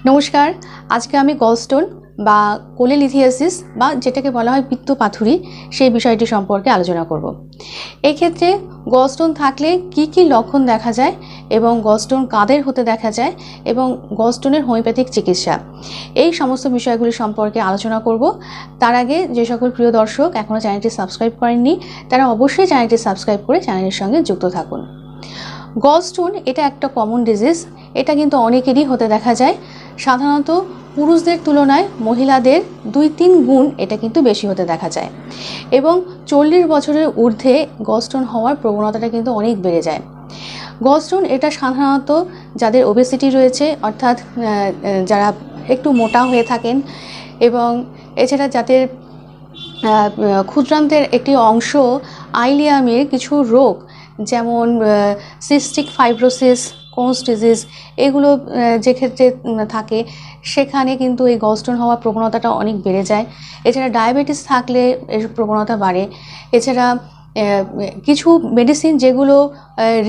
নমস্কার, আজকে আমি গলস্টোন বা কোলেলিথিয়াসিস বা যেটাকে বলা হয় পিত্ত পাথুরি সেই বিষয়টি সম্পর্কে আলোচনা করব। এক্ষেত্রে গলস্টোন থাকলে কি কি লক্ষণ দেখা যায় এবং গলস্টোন কাদের হতে দেখা যায় এবং গলস্টোনের হোমিওপ্যাথিক চিকিৎসা? এই সমস্ত বিষয়গুলি সম্পর্কে আলোচনা করব। তার আগে যে সকল প্রিয় দর্শক এখনও চ্যানেলটি সাবস্ক্রাইব করেননি, তারা অবশ্যই চ্যানেলটি সাবস্ক্রাইব করে চ্যানেলের সঙ্গে যুক্ত থাকুন। গলস্টোন এটা একটা কমন ডিজিজ এটা কিন্তু অনেকেরই হতে দেখা যায়। সাধারণত পুরুষদের তুলনায় মহিলাদের দুই তিন গুণ এটা কিন্তু বেশি হতে দেখা যায়। এবং চল্লিশ বছরের ঊর্ধ্বে গলস্টোন হওয়ার প্রবণতাটা কিন্তু অনেক বেড়ে যায়। গলস্টোন এটা সাধারণত যাদের ওবেসিটি রয়েছে, অর্থাৎ যারা একটু মোটা হয়ে থাকেন এবং এছাড়া যাদের ক্ষুদ্রান্তের একটি অংশ আইলিয়ামের কিছু রোগ যেমন সিস্টিক ফাইব্রোসিস কোন্স ডিজিজ এগুলো যে ক্ষেত্রে থাকে, সেখানে কিন্তু এই গলস্টোন হওয়ার প্রবণতাটা অনেক বেড়ে যায়। এছাড়া ডায়াবেটিস থাকলে এর প্রবণতা বাড়ে। এছাড়া কিছু মেডিসিন যেগুলো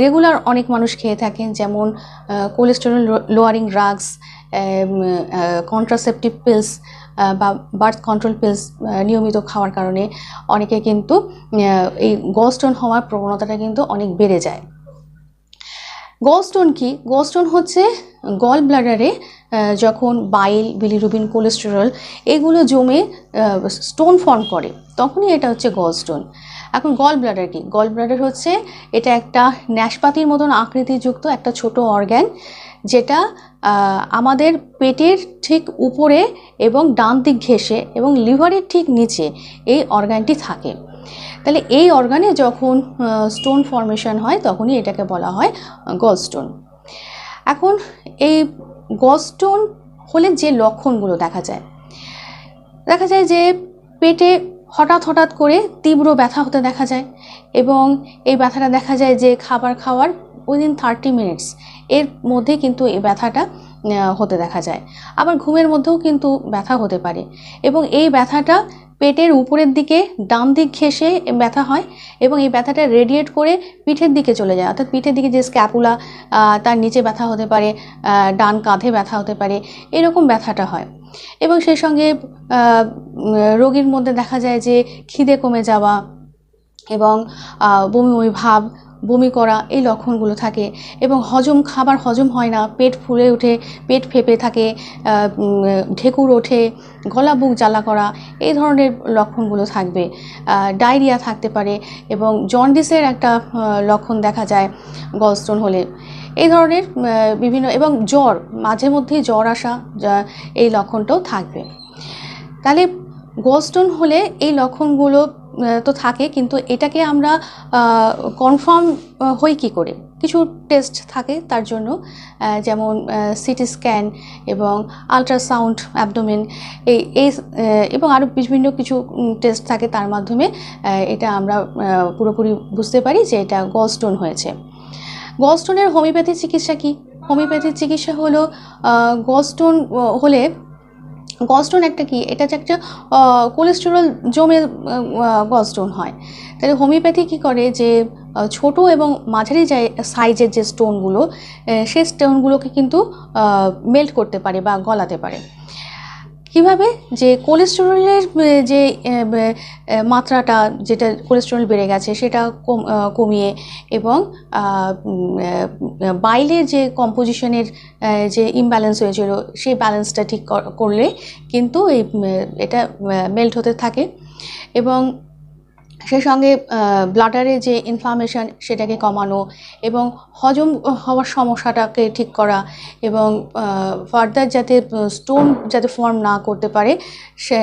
রেগুলার অনেক মানুষ খেয়ে থাকেন, যেমন cholesterol lowering drugs contraceptive pills বা বার্থ কন্ট্রোল পিলস নিয়মিত খাওয়ার কারণে অনেকে কিন্তু এই গলস্টোন হওয়ার প্রবণতাটা কিন্তু অনেক বেড়ে যায়। গলস্টোন কি? গলস্টোন হচ্ছে গল ব্লাডারে যখন বাইল বিলিরুবিন কোলেস্টেরল এগুলো জমে স্টোন ফর্ম করে, তখনই এটা হচ্ছে গলস্টোন এখন গল ব্লাডার কি? গল ব্লাডার হচ্ছে এটা একটা ন্যাশপাতির মতন আকৃতিযুক্ত একটা ছোট অর্গ্যান যেটা আমাদের পেটের ঠিক উপরে এবং ডান দিক ঘেঁষে এবং লিভারের ঠিক নিচে এই অর্গানটি থাকে। তাহলে এই অর্গানে যখন স্টোন ফর্মেশন হয়, তখনই এটাকে বলা হয় গলস্টোন এখন এই গলস্টোন হলে যে লক্ষণগুলো দেখা যায়। দেখা যায় যে পেটে হঠাৎ হঠাৎ করে তীব্র ব্যথা হতে দেখা যায় এবং এই ব্যথাটা দেখা যায় যে খাবার খাওয়ার উইদিন থার্টি মিনিটস এর মধ্যে কিন্তু এই ব্যথাটা হতে দেখা যায়। আবার ঘুমের মধ্যেও কিন্তু ব্যথা হতে পারে এবং এই ব্যথাটা পেটের উপরের দিকে ডান দিক ঘেঁষে ব্যথা হয় এবং এই ব্যথাটা রেডিয়েট করে পিঠের দিকে চলে যায়। অর্থাৎ পিঠের দিকে যে স্ক্যাপুলা তার নিচে ব্যথা হতে পারে ডান কাঁধে ব্যথা হতে পারে, এরকম ব্যথাটা হয়। এবং সেই সঙ্গে রোগীর মধ্যে দেখা যায় যে খিদে কমে যাওয়া এবং বমি বমি ভাব বমি করা এই লক্ষণগুলো থাকে এবং হজম খাবার হজম হয় না, পেট ফুলে ওঠে, পেট ফেপে থাকে ঢেকুর ওঠে, গলা বুক জ্বালা করা, এই ধরনের লক্ষণগুলো থাকবে। ডায়রিয়া থাকতে পারে এবং জন্ডিসের একটা লক্ষণ দেখা যায় গলস্টোন হলে। এই ধরনের বিভিন্ন এবং জ্বর, মাঝে মধ্যেই জ্বর আসা এই লক্ষণটাও থাকবে। তাহলে গোস্টোন হলে এই লক্ষণগুলো তো থাকে, কিন্তু এটাকে আমরা কনফার্ম হই কি করে? কিছু টেস্ট থাকে তার জন্য যেমন সিটি স্ক্যান এবং আলট্রাসাউন্ড অ্যাবডোমেন এই এই এবং আরও বিভিন্ন কিছু টেস্ট থাকে তার মাধ্যমে এটা আমরা পুরোপুরি বুঝতে পারি যে এটা গলস্টোন হয়েছে। গলস্টোনের হোমিওপ্যাথি চিকিৎসা কি? হোমিওপ্যাথির চিকিৎসা হলো গলস্টোন হলে গলস্টোন একটা কি? এটা যে একটা কোলেস্টেরল জমে গলস্টোন হয়। তাহলে হোমিওপ্যাথি কি করে? যে ছোট এবং মাঝারি সাইজের যে স্টোনগুলো সেই স্টোনগুলোকে কিন্তু মেল্ট করতে পারে বা গলাতে পারে। কীভাবে? যে কোলেস্টেরলের যে মাত্রাটা যেটা কোলেস্টেরল বেড়ে গেছে সেটা কমিয়ে এবং বাইলে যে কম্পোজিশনের যে ইমব্যালেন্স হয়েছিল সেই ব্যালেন্সটা ঠিক করলে কিন্তু এই এটা মেল্ট হতে থাকে এবং সেই সঙ্গে ব্লাডারে যে ইনফ্লামেশন সেটাকে কমানো এবং হজম হওয়ার সমস্যাটাকে ঠিক করা এবং ফার্দার যাতে স্টোন যাতে ফর্ম না করতে পারে, সে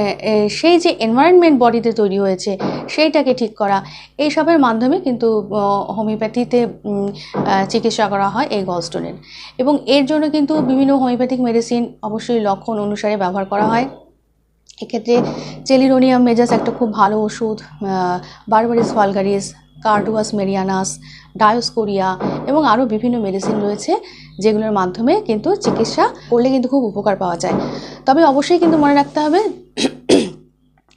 সেই যে এনভায়রনমেন্ট বডিতে তৈরি হয়েছে সেইটাকে ঠিক করা। এইসবের মাধ্যমে কিন্তু হোমিওপ্যাথিতে চিকিৎসা করা হয় এই গলস্টোনের এবং এর জন্য কিন্তু বিভিন্ন হোমিওপ্যাথিক মেডিসিন অবশ্যই লক্ষণ অনুসারে ব্যবহার করা হয়। এক্ষেত্রে চেলিরোনিয়াম মেজাস একটা খুব ভালো ওষুধ berberis vulgaris carduus marianus dioscorea এবং আরও বিভিন্ন মেডিসিন রয়েছে যেগুলোর মাধ্যমে কিন্তু চিকিৎসা করলে কিন্তু খুব উপকার পাওয়া যায়। তবে অবশ্যই কিন্তু মনে রাখতে হবে,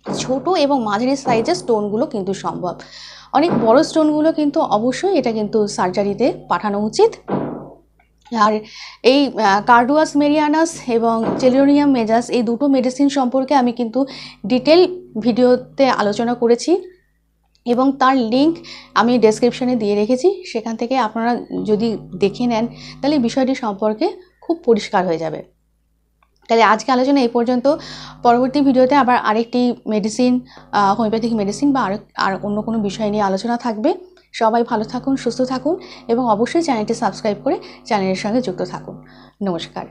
ছোট এবং মাঝারি সাইজের স্টোনগুলো কিন্তু সম্ভব। অনেক বড় স্টোনগুলো কিন্তু অবশ্যই এটা কিন্তু সার্জারিতে পাঠানো উচিত। আর এই কার্ডুয়াস মেরিয়ানাস এবং চেলিওনিয়াম মেজাস এই দুটো মেডিসিন সম্পর্কে আমি কিন্তু ডিটেল ভিডিওতে আলোচনা করেছি এবং তার লিংক আমি ডেসক্রিপশানে দিয়ে রেখেছি। সেখান থেকে আপনারা যদি দেখে নেন, তাহলে বিষয়টি সম্পর্কে খুব পরিষ্কার হয়ে যাবে। তাহলে আজকে আলোচনা এই পর্যন্ত। পরবর্তী ভিডিওতে আবার আরেকটি মেডিসিন হোমিওপ্যাথিক মেডিসিন বা আর আর অন্য কোনো বিষয় নিয়ে আলোচনা থাকবে। সবাই ভালো থাকুন, সুস্থ থাকুন এবং অবশ্যই চ্যানেলটি সাবস্ক্রাইব করে চ্যানেলের সঙ্গে যুক্ত থাকুন। নমস্কার।